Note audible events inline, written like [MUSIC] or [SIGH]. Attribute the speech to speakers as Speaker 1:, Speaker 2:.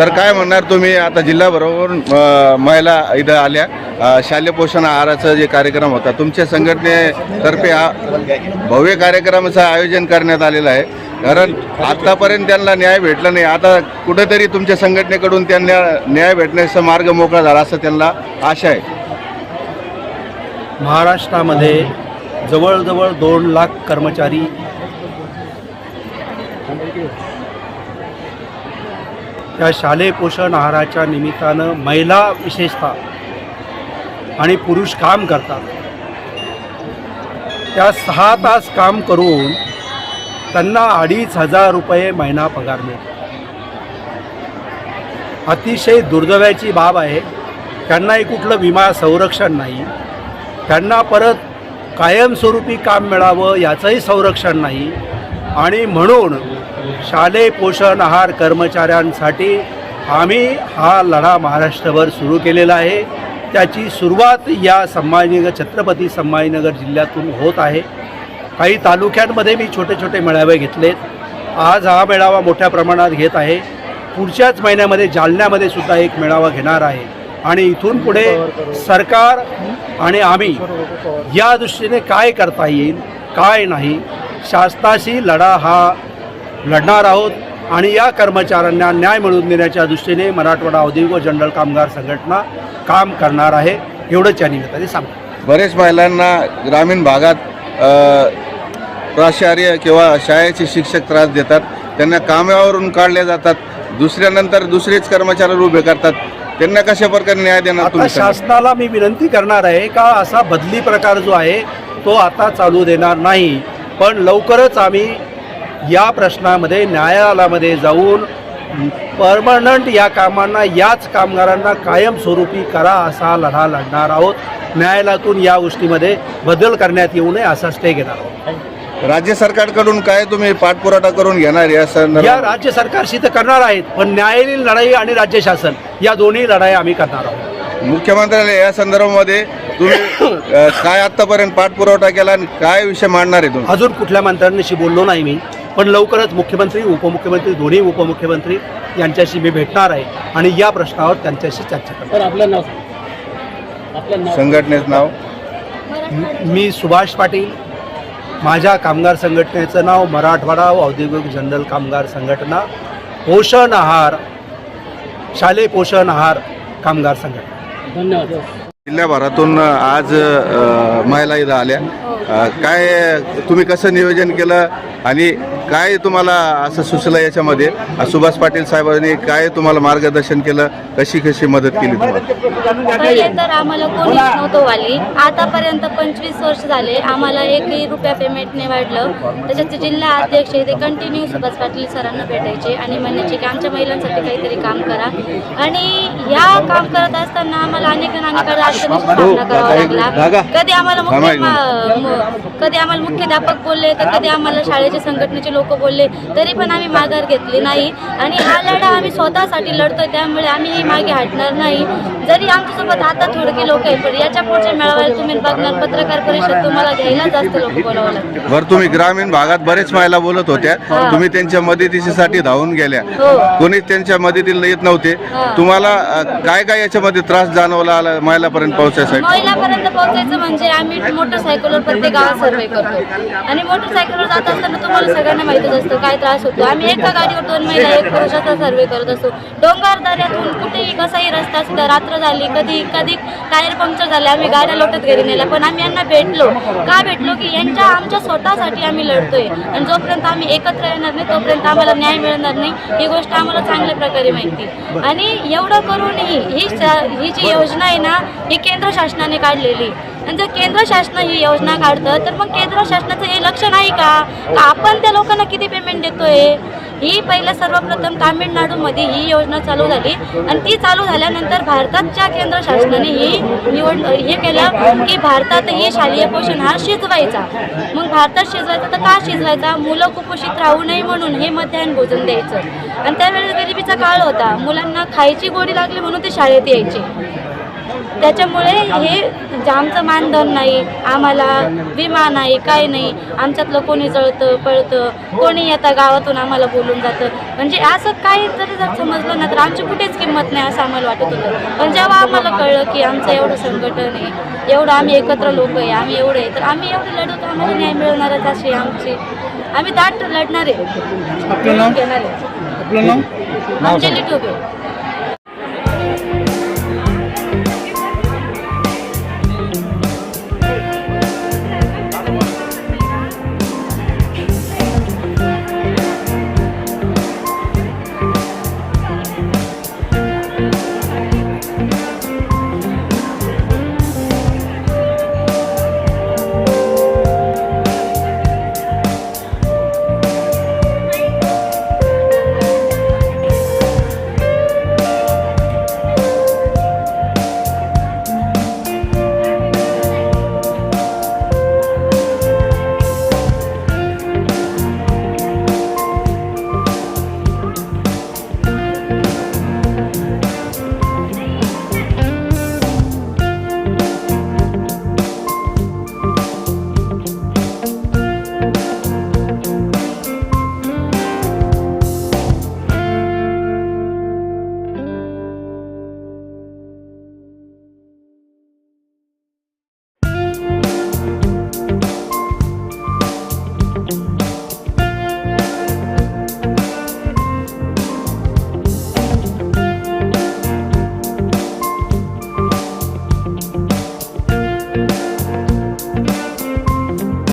Speaker 1: Sir काय म्हणणार तुम्ही? आता जिल्हाभरावरून महिला इथं आल्या. शालेय पोषण आहाराचा जे कार्यक्रम होता तुमच्या संघटनेतर्फे हा भव्य कार्यक्रमाचं आयोजन करण्यात आलेलं आहे. कारण आतापर्यंत त्यांना न्याय भेटला नाही. आता कुठेतरी तुमच्या संघटनेकडून त्यांना न्याय भेटण्याचा मार्ग मोकळा झाला असं त्यांना आशा आहे.
Speaker 2: महाराष्ट्रामध्ये जवळजवळ दोन लाख कर्मचारी त्या शालेय पोषण आहाराच्या निमित्तानं महिला विशेषतः आणि पुरुष काम करतात. त्या सहा तास काम करून त्यांना अडीच हजार रुपये महिना पगार मिळतो. अतिशय दुर्दैवाची बाब आहे. त्यांनाही कुठलं विमा संरक्षण नाही. त्यांना परत कायमस्वरूपी काम मिळावं याचंही संरक्षण नाही. आणि म्हणून शालेय पोषण आहार कर्मचाऱ्यांसाठी आम्ही हा लढा महाराष्ट्रभर सुरू केलेला आहे. त्याची सुरुवात या संभाजीनगर छत्रपती संभाजीनगर जिल्ह्यातून होत आहे. काही तालुक्यांमध्ये मी छोटे छोटे मेळावे घेतलेत. आज हा मेळावा मोठ्या प्रमाणात घेत आहे. पुढच्याच महिन्यामध्ये जालन्यामध्ये सुद्धा एक मेळावा घेणार आहे. आणि इथून पुढे सरकार आणि आम्ही या दृष्टीने काय करता येईल काय नाही शासनाशी लढा हा लढणार आहोत आणि या कर्मचाऱ्यांना न्याय मिळवून देण्याच्या दृष्टीने मराठवाडा औद्योगिक व जनरल कामगार संघटना काम करणार आहे. एवढंच या निमित्ताने सांगतो.
Speaker 1: बरेच महिलांना ग्रामीण भागात प्राचार्य किंवा शाळेचे शिक्षक त्रास देतात. त्यांना कामावरून काढले जातात. दुसऱ्यानंतर दुसरेच कर्मचारी उभे करतात. त्यांना कशा प्रकारे न्याय देणार.
Speaker 2: शासनाला मी विनंती करणार आहे का असा बदली प्रकार जो आहे तो आता चालू देणार नाही. पण लवकरच आम्ही या प्रश्नामध्ये न्यायालयामध्ये जाऊन परमनंट या कामांना याच कामगारांना कायमस्वरूपी करा असा लढा लढणार आहोत. न्यायालयातून या गोष्टीमध्ये बदल करण्यात येऊ नये असा स्टे घेणार आहोत.
Speaker 1: राज्य सरकारकडून काय तुम्ही पाठपुरावा करून घेणार या
Speaker 2: या राज्य सरकारशी तर करणार आहेत पण न्यायालयीन लढाई आणि राज्य शासन या दोन्ही लढाई आम्ही करणार आहोत.
Speaker 1: मुख्यमंत्र्याला या संदर्भामध्ये तुम्ही [COUGHS] काय आतापर्यंत पाठपुरवठा केला आणि काय विषय मांडणार आहे तुम्ही?
Speaker 2: अजून कुठल्या मंत्र्यांशी बोललो नाही मी. पण लवकरच मुख्यमंत्री उपमुख्यमंत्री दोन्ही उपमुख्यमंत्री यांच्याशी मी भेटणार आहे आणि या प्रश्नावर त्यांच्याशी चर्चा करणार
Speaker 3: तर आपलं नाव सांगा. आपलं नाव
Speaker 1: संघटनेचं नाव?
Speaker 2: म- सुभाष पाटील. माझ्या कामगार संघटनेचं नाव मराठवाडा औद्योगिक जनरल कामगार संघटना. पोषण आहार शालेय पोषण आहार कामगार संघटना.
Speaker 3: धन्यवाद.
Speaker 1: जिल्ह्याभरातून आज महिला इथं आल्या. काय तुम्ही कसं नियोजन केलं? आणि काय तुम्हाला असं सुचलं याच्यामध्ये? सुभाष पाटील साहेबांनी काय तुम्हाला मार्गदर्शन केलं? कशी कशी मदत केली तुम्हाला?
Speaker 4: पहिले तर आम्हाला कोणीच नव्हतं वाली. आतापर्यंत पंचवीस वर्ष झाले. आम्हाला एकही रुपया पेमेंट नाही वाढलं. त्याच्यात जिल्हा अध्यक्ष ते कंटिन्यू सुभाष पाटील सरांना भेटायचे आणि म्हणायचे की आमच्या महिलांसाठी काहीतरी काम करा. आणि ह्या काम करत असताना आम्हाला अनेक अनेक अडचणीचा सामना करावा लागला. कधी आम्हाला मुख्य कधी आम्हाला मुख्याध्यापक बोलले तर कधी आम्हाला शाळेचे संघटनेचे लोक बोलले तरी पण आम्ही माघार घेतली नाही. आणि हा लढा आम्ही स्वतःसाठी लढतोय त्यामुळे आम्ही ही मागे हटणार नाही. जरी आमच्यासोबत आता थोडके लोक आहेत पण याच्या पुढच्या मेळाव्याला तुम्ही बघणार पत्रकार परिषद तुम्हाला घ्यायला जास्त लोक बोलावं लागतं
Speaker 1: बरं तुम्ही ग्रामीण भागात बरेच महिला बोलत होत्या. तुम्ही त्यांच्या मदतीसाठी धावून गेल्या.
Speaker 4: हो.
Speaker 1: कोणीच त्यांच्या मदतीला येत नव्हते. तुम्हाला काय काय याच्यामध्ये त्रास जाणवला आला महिलापर्यंत पोहोचण्यासाठी
Speaker 4: महिलापर्यंत पोहोचायचं म्हणजे आम्ही मोटरसायकलवर प्रत्येक गावात सर्वे करतो. आणि मोटरसायकलवर जात असताना तुम्हाला सगळ्यांना माहितच असतं काय त्रास होतो. आम्ही एका गाडीवर दोन महिला एक पुरुषाचा सर्वे करत असतो. डोंगर दऱ्यातून कुठेही कसाही रस्ता सुद्धा रात्र झाली कधी कधी टायर पंक्चर झाले आम्ही गाड्या लोटत घरी नेल्या. पण आम्ही यांना भेटलो. का भेटलो? की यांच्या आमच्या स्वतःसाठी आम्ही लढतोय. आणि जोपर्यंत आम्ही एकत्र येणार नाही तोपर्यंत आम्हाला न्याय मिळणार नाही. ही गोष्ट आम्हाला चांगल्या प्रकारे माहिती. आणि एवढं करूनही ही ही जी योजना आहे ना ही केंद्र शासनाने काढलेली. आणि जर केंद्र शासन ही योजना काढतं तर मग केंद्र शासनाचं हे लक्ष नाही का? आपण त्या लोकांना किती पेमेंट देतोय? ही पहिलं सर्वप्रथम तामिळनाडूमध्ये ही योजना चालू झाली. आणि ती चालू झाल्यानंतर भारताच्या केंद्र शासनाने ही निवड हे केलं की भारतातही शालेय पोषण हा शिजवायचा. मग भारतात शिजवायचा तर का शिजवायचा? मुलं कुपोषित राहू नये म्हणून हे मध्याह्न भोजन द्यायचं. आणि त्यावेळेस गरिबीचा काळ होता. मुलांना खायची गोडी लागली म्हणून ते शाळेत यायचे. त्याच्यामुळे हे आमचं मानधन नाही आम्हाला विमा नाही काही नाही. आमच्यातलं कोणी जळतं पळतं कोणी येतं गावातून आम्हाला बोलून जातं. म्हणजे असं काही जरी जर समजलं ना तर आमची कुठेच किंमत नाही असं आम्हाला वाटत होतं. पण जेव्हा आम्हाला कळलं की आमचं एवढं संघटन आहे एवढं आम्ही एकत्र लोक आहे आम्ही एवढे आहे तर आम्ही एवढे लढवतो आम्हाला न्याय मिळणारच अशी आमची. आम्ही दाट लढणार. आहे? घेणार. आहे